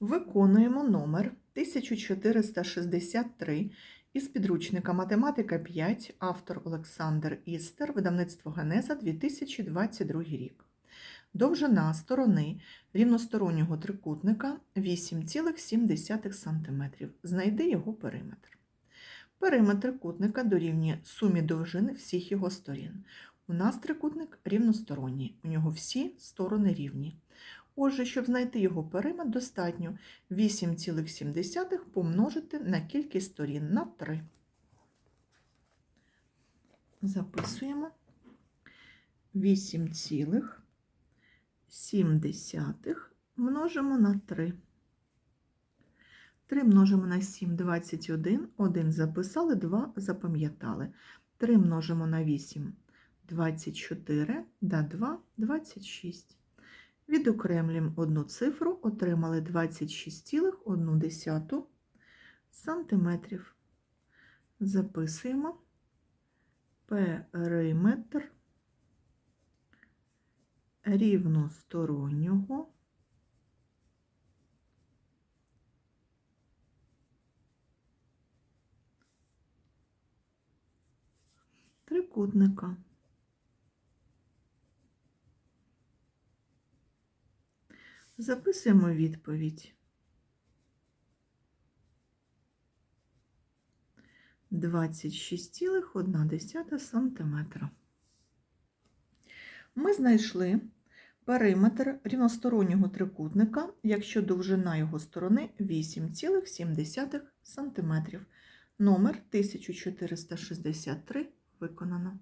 Виконуємо номер 1463 із підручника Математика 5, автор Олександр Істер, видавництво Генеза 2022 рік. Довжина сторони рівностороннього трикутника 8,7 см. Знайди його периметр. Периметр трикутника дорівнює сумі довжини всіх його сторін. У нас трикутник рівносторонній, у нього всі сторони рівні. Отже, щоб знайти його периметр, достатньо 8,7 помножити на кількість сторін на 3. Записуємо 8,7 множимо на 3. 3 множимо на 7 – 21, 1 записали, 2 запам'ятали. 3 множимо на 8 – 24, да 2 – 26. Відокремлюємо одну цифру, отримали 26,1 сантиметрів. Записуємо периметр рівностороннього трикутника. Записуємо відповідь. 26,1 см. Ми знайшли периметр рівностороннього трикутника, якщо довжина його сторони 8,7 см. Номер 1463 виконано.